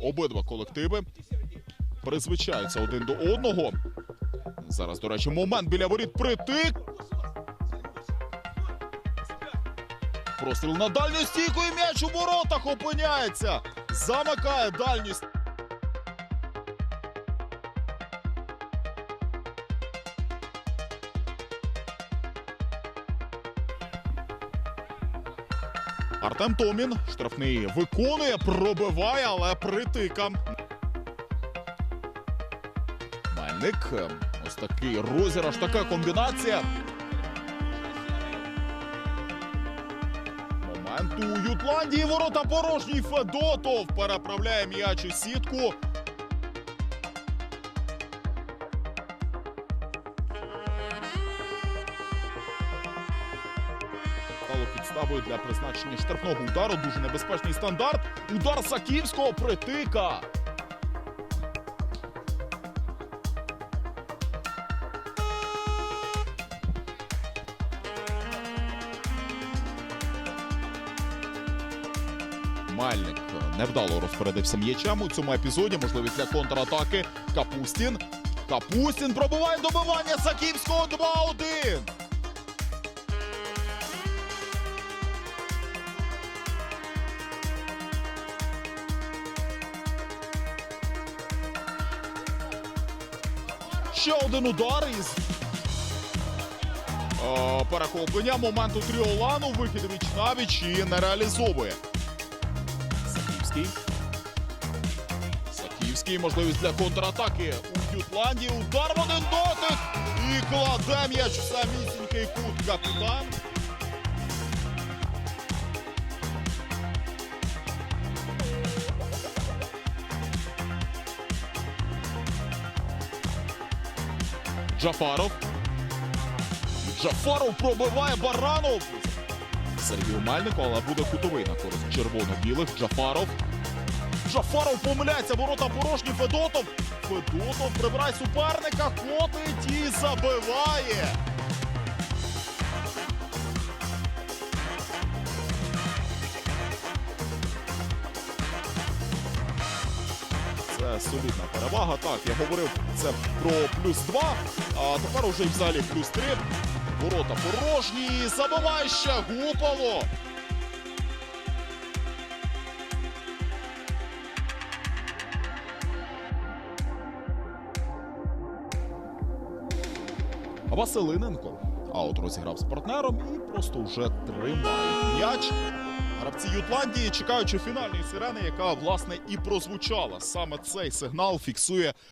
обидва колективи призвичаються один до одного. Зараз, до речі, момент біля воріт притик. Простріл на дальню стійку і м'яч у воротах опиняється. Замикає дальню Артем Томін штрафний виконує, пробиває, але притика. Мельник. е, Ось такий розіграш, така комбінація. Момент у Ютландії. Ворота порожній Федотов переправляє м'яч у сітку. Стало підставою для призначення штрафного удару. Дуже небезпечний стандарт. Удар Саківського притика. Мальник невдало розпорядився м'ячем у цьому епізоді. Можливість для контратаки. Капустін. Капустін пробиває добивання Саківського 2-1. Ще один удар із е, перехоплення моменту Тріолану. Вихід віч навіч і не реалізовує. Саківський. Саківський. Можливість для контратаки у Ютландії. Удар в один дотик. І кладе м'яч в самісінький кут капітан. Джафаров. Джафаров пробиває Баранов. Сергію Мальнику, але буде кутовий на користь червоно-білих. Джафаров. Джафаров помиляється, ворота порожні. Федотов. Федотов прибирає суперника, котить і забиває. Солідна перевага. Так, я говорив це про плюс 2, а тепер уже взагалі плюс 3. Ворота порожні. Забиває ще Гупало. А Василиненко. Аут розіграв з партнером і просто вже тримають м'яч. Гравці Ютландії, чекаючи фінальної сирени, яка власне і прозвучала. Саме цей сигнал фіксує